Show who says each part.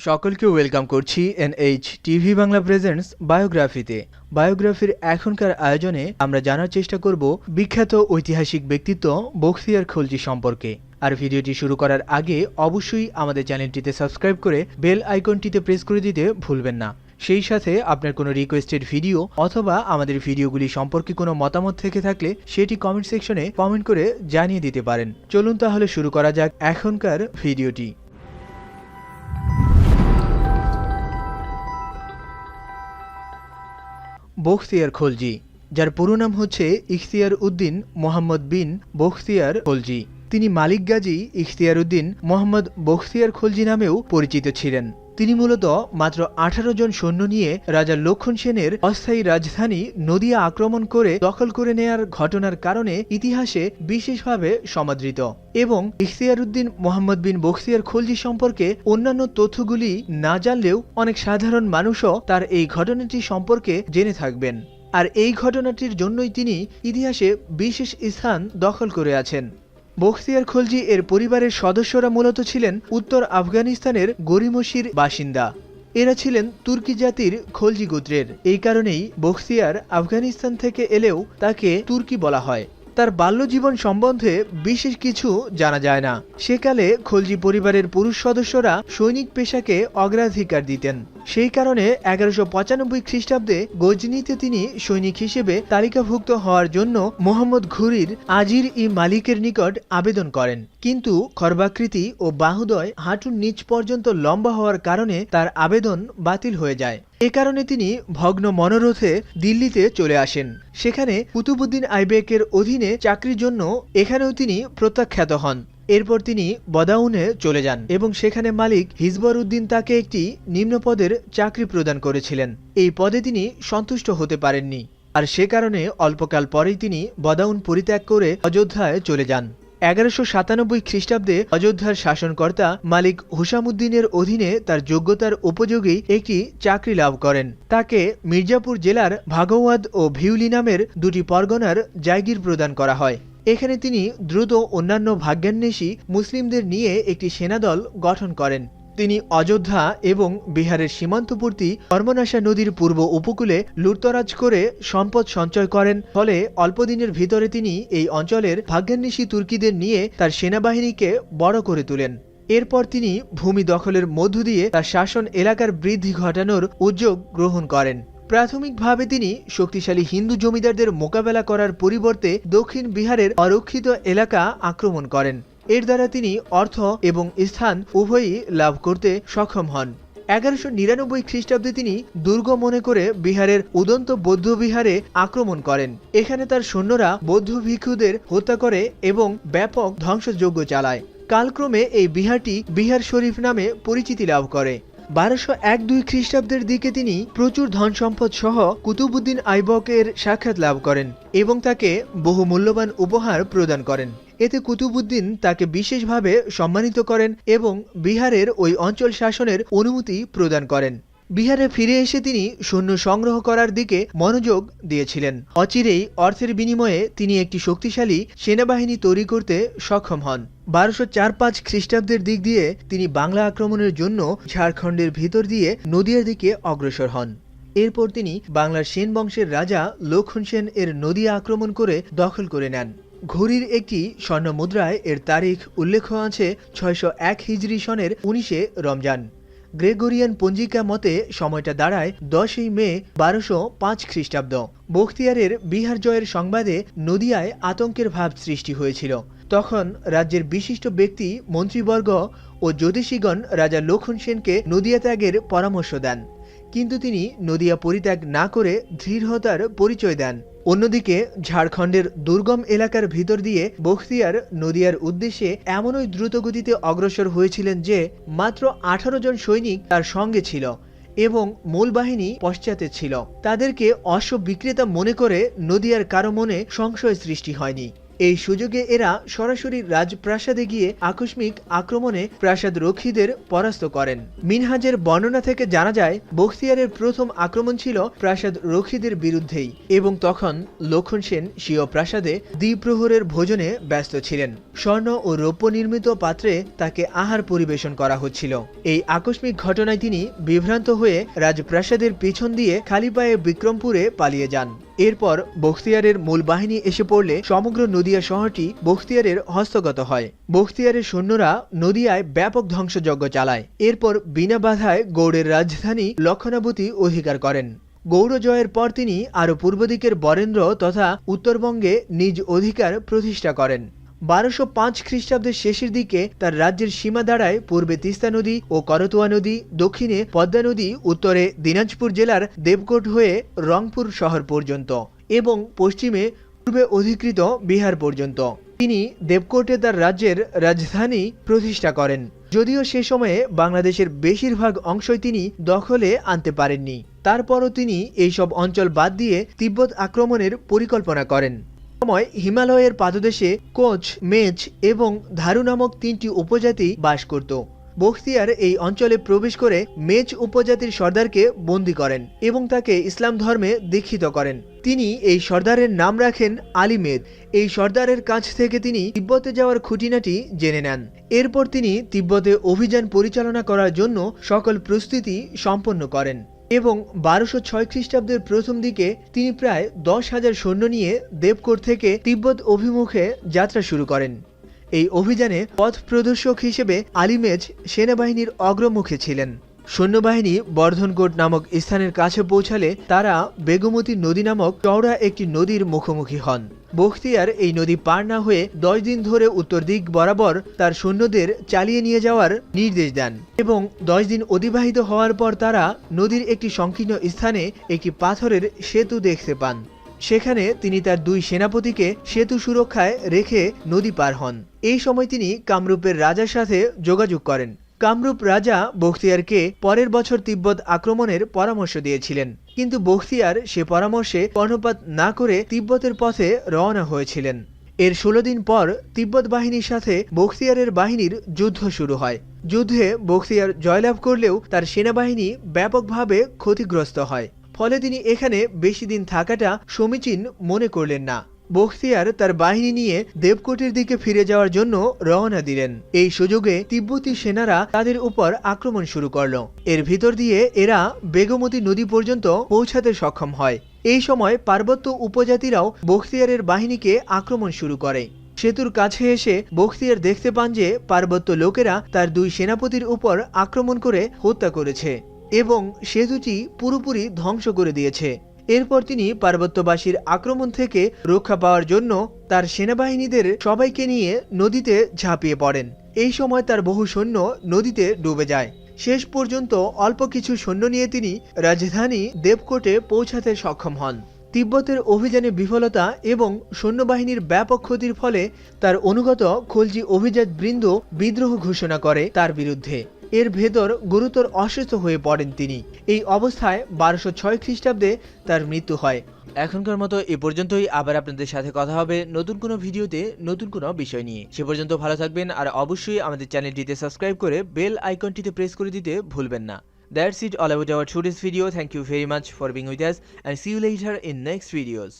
Speaker 1: সকলকে ওয়েলকাম করছি NH TV Bangla presents বায়োগ্রাফিতে বায়োগ্রাফির এখনকার আয়োজনে আমরা জানার চেষ্টা করব বিখ্যাত ঐতিহাসিক ব্যক্তিত্ব বখতিয়ার খলজি সম্পর্কে। আর ভিডিওটি শুরু করার আগে অবশ্যই আমাদের চ্যানেলটিতে সাবস্ক্রাইব করে বেল আইকনটিতে প্রেস করে দিতে ভুলবেন না। সেই সাথে আপনার কোনো রিকোয়েস্টেড ভিডিও অথবা আমাদের ভিডিওগুলি সম্পর্কে কোনো মতামত থেকে থাকলে সেটি কমেন্ট সেকশনে কমেন্ট করে জানিয়ে দিতে পারেন। চলুন তাহলে শুরু করা যাক এখনকার ভিডিওটি বখতিয়ার খলজি, যার পুরো নাম হচ্ছে ইখতিয়ার উদ্দিন মোহাম্মদ বিন বখতিয়ার খলজি। তিনি মালিক গাজী ইখতিয়ার উদ্দিন মোহাম্মদ বখতিয়ার খলজি নামেও পরিচিত ছিলেন। তিনি মূলত মাত্র আঠারো জন সৈন্য নিয়ে রাজা লক্ষণ সেনের অস্থায়ী রাজধানী নদিয়া আক্রমণ করে দখল করে নেয়ার ঘটনার কারণে ইতিহাসে বিশেষভাবে সমাদৃত। এবং ইখতিয়ার উদ্দিন মোহাম্মদ বিন বখতিয়ার খলজি সম্পর্কে অন্যান্য তথ্যগুলি না জানলেও অনেক সাধারণ মানুষও তার এই ঘটনাটি সম্পর্কে জেনে থাকবেন। আর এই ঘটনাটির জন্যই তিনি ইতিহাসে বিশেষ স্থান দখল করে আছেন। বখতিয়ার খলজি এর পরিবারের সদস্যরা মূলত ছিলেন উত্তর আফগানিস্তানের গরিমসির বাসিন্দা। এরা ছিলেন তুর্কি জাতির খলজি গোত্রের। এই কারণেই বখতিয়ার আফগানিস্তান থেকে এলেও তাকে তুর্কি বলা হয়। তার বাল্যজীবন সম্বন্ধে বিশেষ কিছু জানা যায় না। সেকালে খলজি পরিবারের পুরুষ সদস্যরা সৈনিক পেশাকে অগ্রাধিকার দিতেন। সেই কারণে এগারোশো পঁচানব্বই খ্রিস্টাব্দে গজনীতে তিনি সৈনিক হিসেবে তালিকাভুক্ত হওয়ার জন্য মোহাম্মদ ঘুরির আজির ই মালিকের নিকট আবেদন করেন। কিন্তু খর্বাকৃতি ও বাহুদয় হাঁটুর নিচ পর্যন্ত লম্বা হওয়ার কারণে তার আবেদন বাতিল হয়ে যায়। এ কারণে তিনি ভগ্ন মনোরথে দিল্লিতে চলে আসেন। সেখানে কুতুবুদ্দিন আইবেকের অধীনে চাকরির জন্য এখানেও তিনি প্রত্যাখ্যাত হন। এরপর তিনি বদাউনে চলে যান এবং সেখানে মালিক হিজবর উদ্দিন তাকে একটি নিম্ন পদের চাকরি প্রদান করেছিলেন। এই পদে তিনি সন্তুষ্ট হতে পারেননি। আর সে কারণে অল্পকাল পরেই তিনি বদাউন পরিত্যাগ করে অযোধ্যায় চলে যান। এগারোশো সাতানব্বই খ্রিস্টাব্দে অযোধ্যার শাসনকর্তা মালিক হুসামুদ্দিনের অধীনে তার যোগ্যতার উপযোগী একটি চাকরি লাভ করেন। তাকে মির্জাপুর জেলার ভাগওয়াদ ও ভিউলি নামের দুটি পরগনার জায়গির প্রদান করা হয়। এখানে তিনি দ্রুত অন্যান্য ভাগ্যান্বেষী মুসলিমদের নিয়ে একটি সেনাদল গঠন করেন। তিনি অযোধ্যা এবং বিহারের সীমান্তবর্তী কর্মনাশা নদীর পূর্ব উপকূলে লুটতরাজ করে সম্পদ সঞ্চয় করেন। ফলে অল্পদিনের ভিতরে তিনি এই অঞ্চলের ভাগ্যান্বেষী তুর্কিদের নিয়ে তার সেনাবাহিনীকে বড় করে তোলেন। এরপর তিনি ভূমি দখলের মধ্য দিয়ে তার শাসন এলাকার বৃদ্ধি ঘটানোর উদ্যোগ গ্রহণ করেন। প্রাথমিকভাবে তিনি শক্তিশালী হিন্দু জমিদারদের মোকাবেলা করার পরিবর্তে দক্ষিণ বিহারের অরক্ষিত এলাকা আক্রমণ করেন। এর দ্বারা তিনি অর্থ এবং স্থান উভয়ই লাভ করতে সক্ষম হন। এগারোশো নিরানব্বই খ্রিস্টাব্দে তিনি দুর্গ মনে করে বিহারের উদন্ত বৌদ্ধ বিহারে আক্রমণ করেন। এখানে তার সৈন্যরা বৌদ্ধ ভিক্ষুদের হত্যা করে এবং ব্যাপক ধ্বংসযজ্ঞ চালায়। কালক্রমে এই বিহারটি বিহার শরীফ নামে পরিচিতি লাভ করে। বারোশো এক দুই খ্রিস্টাব্দের দিকে তিনি প্রচুর ধন সম্পদ সহ কুতুবুদ্দিন আইবকের সাক্ষাৎ লাভ করেন এবং তাকে বহু মূল্যবান উপহার প্রদান করেন। এতে কুতুবুদ্দিন তাকে বিশেষভাবে সম্মানিত করেন এবং বিহারের ওই অঞ্চল শাসনের অনুমতি প্রদান করেন। বিহারে ফিরে এসে তিনি সৈন্য সংগ্রহ করার দিকে মনোযোগ দিয়েছিলেন। অচিরেই অর্থের বিনিময়ে তিনি একটি শক্তিশালী সেনাবাহিনী তৈরি করতে সক্ষম হন। বারোশো চার পাঁচ খ্রিস্টাব্দের দিক দিয়ে তিনি বাংলা আক্রমণের জন্য ঝাড়খণ্ডের ভিতর দিয়ে নদিয়ার দিকে অগ্রসর হন। এরপর তিনি বাংলার সেন বংশের রাজা লক্ষণ সেন এর নদিয়া আক্রমণ করে দখল করে নেন। ঘড়ির একটি স্বর্ণ মুদ্রায় এর তারিখ উল্লেখ আছে ছয়শো এক হিজরি সনের উনিশে রমজান। গ্রেগরিয়ান পঞ্জিকা মতে সময়টা দাঁড়ায় দশই মে বারোশো পাঁচ খ্রিস্টাব্দ। বখতিয়ারের বিহার জয়ের সংবাদে নদিয়ায় আতঙ্কের ভাব সৃষ্টি হয়েছিল। তখন রাজ্যের বিশিষ্ট ব্যক্তি, মন্ত্রীবর্গ ও জ্যোতিষীগণ রাজা লক্ষণ সেনকে নদিয়া ত্যাগের পরামর্শ দেন। কিন্তু তিনি নদিয়া পরিত্যাগ না করে দৃঢ়তার পরিচয় দেন। অন্যদিকে ঝাড়খণ্ডের দুর্গম এলাকার ভিতর দিয়ে বখতিয়ার নদিয়ার উদ্দেশ্যে এমনই দ্রুতগতিতে অগ্রসর হয়েছিলেন যে মাত্র আঠারো জন সৈনিক তার সঙ্গে ছিল এবং মূল বাহিনী পশ্চাতে ছিল। তাদেরকে অশ্ব বিক্রেতা মনে করে নদিয়ার কারও মনে সংশয় সৃষ্টি হয়নি। এই সুযোগে এরা সরাসরি রাজপ্রাসাদে গিয়ে আকস্মিক আক্রমণে প্রাসাদ রক্ষীদের পরাস্ত করেন। মিনহাজের বর্ণনা থেকে জানা যায়, বখতিয়ারের প্রথম আক্রমণ ছিল প্রাসাদ রক্ষীদের বিরুদ্ধেই এবং তখন লক্ষণ সেন স্বীয় প্রাসাদে দ্বিপ্রহরের ভোজনে ব্যস্ত ছিলেন। স্বর্ণ ও রৌপ্য নির্মিত পাত্রে তাকে আহার পরিবেশন করা হচ্ছিল। এই আকস্মিক ঘটনায় তিনি বিভ্রান্ত হয়ে রাজপ্রাসাদের পিছন দিয়ে খালি পায়ে বিক্রমপুরে পালিয়ে যান। এরপর বখতিয়ারের মূল বাহিনী এসে পড়লে সমগ্র নদিয়া শহরটি বখতিয়ারের হস্তগত হয়। বখতিয়ারের সৈন্যরা নদিয়ায় ব্যাপক ধ্বংসযজ্ঞ চালায়। এরপর বিনা বাধায় গৌড়ের রাজধানী লক্ষণাবতী অধিকার করেন। গৌড় জয়ের পর তিনি আরও পূর্বদিকের বরেন্দ্র তথা উত্তরবঙ্গে নিজ অধিকার প্রতিষ্ঠা করেন। বারোশো পাঁচ খ্রিস্টাব্দের শেষের দিকে তার রাজ্যের সীমা দাঁড়ায় পূর্বে তিস্তা নদী ও করতোয়া নদী, দক্ষিণে পদ্মা নদী, উত্তরে দিনাজপুর জেলার দেবকোট হয়ে রংপুর শহর পর্যন্ত এবং পশ্চিমে পূর্বে অধিকৃত বিহার পর্যন্ত। তিনি দেবকোটে তার রাজ্যের রাজধানী প্রতিষ্ঠা করেন। যদিও সে সময়ে বাংলাদেশের বেশিরভাগ অংশই তিনি দখলে আনতে পারেননি। তারপরও তিনি এইসব অঞ্চল বাদ দিয়ে তিব্বত আক্রমণের পরিকল্পনা করেন। সময় হিমালয়ের পাদদেশে কোচ, মেচ এবং ধারু নামক তিনটি উপজাতি বাস করত। বখতিয়ার এই অঞ্চলে প্রবেশ করে মেচ উপজাতির সর্দারকে বন্দি করেন এবং তাকে ইসলাম ধর্মে দীক্ষিত করেন। তিনি এই সর্দারের নাম রাখেন আলিমেদ এই সর্দারের কাছ থেকে তিনি তিব্বতে যাওয়ার খুঁটিনাটি জেনে নেন। এরপর তিনি তিব্বতে অভিযান পরিচালনা করার জন্য সকল প্রস্তুতি সম্পন্ন করেন। এবং বারোশো ছয় খ্রিস্টাব্দের প্রথম দিকে তিনি প্রায় দশ হাজার সৈন্য নিয়ে দেবকোট থেকে তিব্বত অভিমুখে যাত্রা শুরু করেন। এই অভিযানে পথ প্রদর্শক হিসেবে আলিমেজ সেনাবাহিনীর অগ্রমুখে ছিলেন। সৈন্যবাহিনী বর্ধনকোট নামক স্থানের কাছে পৌঁছালে তারা বেগমতী নদী নামক চওড়া একটি নদীর মুখোমুখি হন। বখতিয়ার এই নদী পার না হয়ে দশ দিন ধরে উত্তর দিক বরাবর তার সৈন্যদের চালিয়ে নিয়ে যাওয়ার নির্দেশ দেন এবং দশ দিন অতিবাহিত হওয়ার পর তারা নদীর একটি সংকীর্ণ স্থানে একটি পাথরের সেতু দেখতে পান। সেখানে তিনি তার দুই সেনাপতিকে সেতু সুরক্ষায় রেখে নদী পার হন। এই সময় তিনি কামরূপের রাজার সাথে যোগাযোগ করেন। কামরূপ রাজা বখতিয়ারকে পরের বছর তিব্বত আক্রমণের পরামর্শ দিয়েছিলেন। কিন্তু বখতিয়ার সে পরামর্শে কর্ণপাত না করে তিব্বতের পথে রওনা হয়েছিলেন। এর ষোলো দিন পর তিব্বত বাহিনীর সাথে বখতিয়ারের বাহিনীর যুদ্ধ শুরু হয়। যুদ্ধে বখতিয়ার জয়লাভ করলেও তার সেনাবাহিনী ব্যাপকভাবে ক্ষতিগ্রস্ত হয়। ফলে তিনি এখানে বেশি দিন থাকাটা সমীচীন মনে করলেন না। বখতিয়ার তার বাহিনী নিয়ে দেবকোটের দিকে ফিরে যাওয়ার জন্য রওনা দিলেন। এই সুযোগে তিব্বতী সেনারা তাদের উপর আক্রমণ শুরু করল। এর ভিতর দিয়ে এরা বেগমতী নদী পর্যন্ত পৌঁছাতে সক্ষম হয়। এই সময় পার্বত্য উপজাতিরাও বখতিয়ারের বাহিনীকে আক্রমণ শুরু করে। সেতুর কাছে এসে বখতিয়ার দেখতে পান যে পার্বত্য লোকেরা তার দুই সেনাপতির উপর আক্রমণ করে হত্যা করেছে এবং সেতুটি পুরোপুরি ধ্বংস করে দিয়েছে। এরপর তিনি পার্বত্যবাসীর আক্রমণ থেকে রক্ষা পাওয়ার জন্য তার সেনাবাহিনীদের সবাইকে নিয়ে নদীতে ঝাঁপিয়ে পড়েন। এই সময় তার বহু সৈন্য নদীতে ডুবে যায়। শেষ পর্যন্ত অল্প কিছু সৈন্য নিয়ে তিনি রাজধানী দেবকোটে পৌঁছাতে সক্ষম হন। তিব্বতের অভিযানে বিফলতা এবং সৈন্যবাহিনীর ব্যাপক ক্ষতির ফলে তার অনুগত খলজি অভিজাত বৃন্দ বিদ্রোহ ঘোষণা করে তার বিরুদ্ধে। এর ভেতর গুরুতর অসুস্থ হয়ে পড়েন তিনি। এই অবস্থায় বারোশো ছয় খ্রিস্টাব্দে তার মৃত্যু হয়। এখনকার মতো এ পর্যন্তই। আবার আপনাদের সাথে কথা হবে নতুন কোনো ভিডিওতে নতুন কোনো বিষয় নিয়ে। সে পর্যন্ত ভালো থাকবেন আর অবশ্যই আমাদের চ্যানেলটিতে সাবস্ক্রাইব করে বেল আইকনটিতে প্রেস করে দিতে ভুলবেন না। That's it. All about our today's video. Thank you very much for being with us and see you later in next videos.